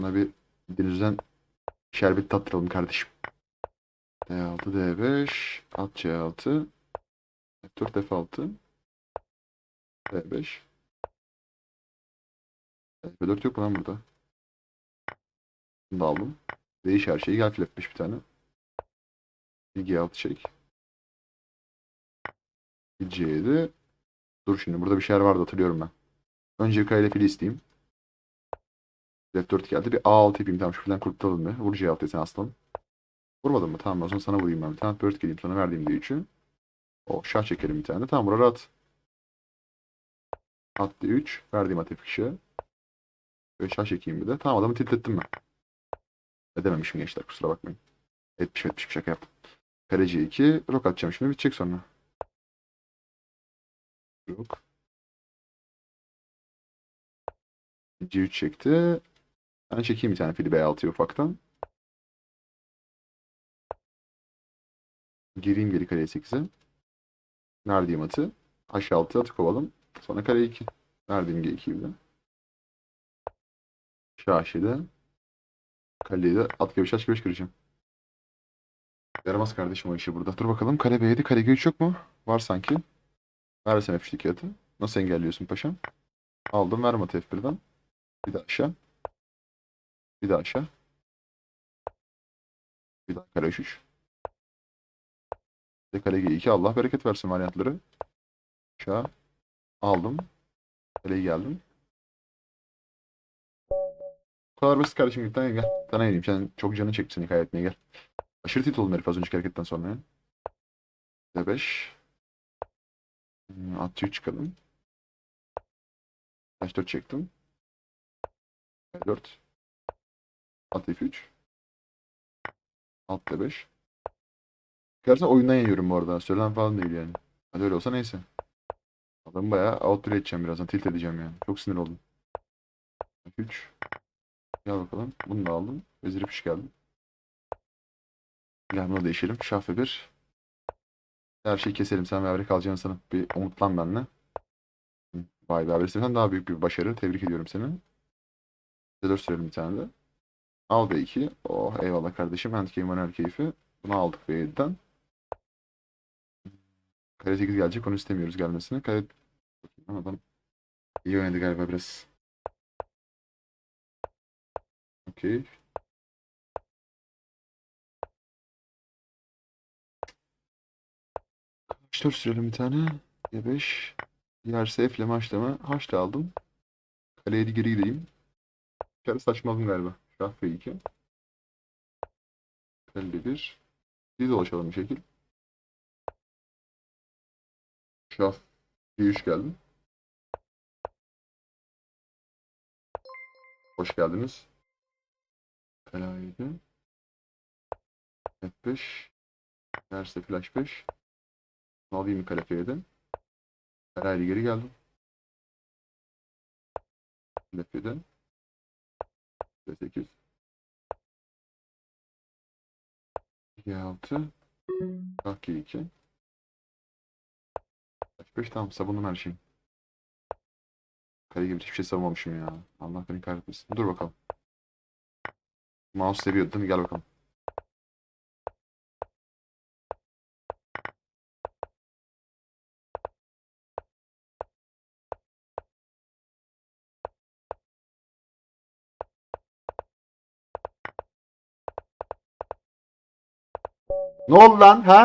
Sana bir denizden şerbet tattıralım kardeşim. D6, D5, at C6, F4, F6, D5. F4 yok mu lan burada? Bunu da aldım. Değiş her şeyi. Gel F5 bir tane. Bir G6 çek. Bir C7. Dur şimdi burada bir şeyler vardı hatırlıyorum ben. Önce bir kayla fili isteyeyim. F4 geldi. Bir A6 yapayım. Tamam şu filden kurtulalım bir. Vur C6'ya sen aslanım. Vurmadın mı? Tamam o zaman sana vurayım ben bir tane. F4 geleyim sana verdiğim D3'ü. O şah çekelim bir tane. Tamam burada at. At D3. Verdiğim at F2'ye. Böyle şah çekeyim bir de. Tamam adamı tilt ettim ben. Edememişim gençler kusura bakmayın. Etmiş etmiş şaka yaptım. Kare C2. Rok atacağım şimdi bitecek sonra. Rok. C3 çekti. Ben çekeyim bir tane fili B6'ya ufaktan. Gireyim geri kare 8'e. Verdiğim atı. H6 atı kovalım. Sonra kare 2. Verdiğim G2'yi de. Şaşide. Kaleyi de at gibi şaş gibi kıracağım. Yaramaz kardeşim o işi burada. Dur bakalım. Kale B7, kale G3 yok mu? Var sanki. Versene F3'teki atı. Nasıl engelliyorsun paşam? Aldım. Verme atı F1'den. Bir daha aşağı. Bir daha aşağı. Bir daha kare 3. Bir de kare G2. Allah bereket versin varyantları. Aşağı. Aldım. Kaleyi geldim. Bu kadar basit kardeşim. Bir tane gel. Bir tane. Sen çok canın çekti seni kaybetmeye gel. Aşırı tit oldum herif az önceki hareketten sonra ya. D5. Hmm, At 3 çıkalım. H4 çektim. H4. At F3. Alt D5. Gerçekten oyundan yeniyorum bu arada. Söylenen falan değil yani. Hadi öyle olsa neyse. Adamı bayağı outplay edeceğim birazdan. Tilt edeceğim yani. Çok sinir oldum. F3. Gel bakalım. Bunu da aldım. Vezir F3 geldi. Gel bunu değişelim. Şah F1. Her şeyi keselim. Sen ve Avre kalacağını sanıp bir umutlan benimle. Hı, Vay be Avre daha büyük bir başarı. Tebrik ediyorum seni. D4 sürelim bir tane de. Al B2. Oh eyvallah kardeşim. Handicap'in manuel keyfi. Bunu aldık B7'den. Kare 8 gelecek. Onu istemiyoruz gelmesini. Kare... Bakayım, Adam iyi oynadı galiba biraz. Okey. H4 sürelim bir tane. G5. Diğerse F ile maçlama. H da aldım. Kaleye geri gideyim. Kare saçmaladım galiba. Şah F2. Kale 1. Bir dolaşalım bir şekil. Şah G3 geldim. Hoş geldiniz. A7. F5. Diğerse flash 5. Alayım kale F7. Herhalde geri geldim. F7. F8. G6. Şah G2. H5 tamam savundum her şeyi. Kale gibi hiçbir şey savunmamışım ya. Allah beni kahretmesin. Dur bakalım. Mouse seviyordu değil mi? Gel bakalım. Ne oldu lan ha?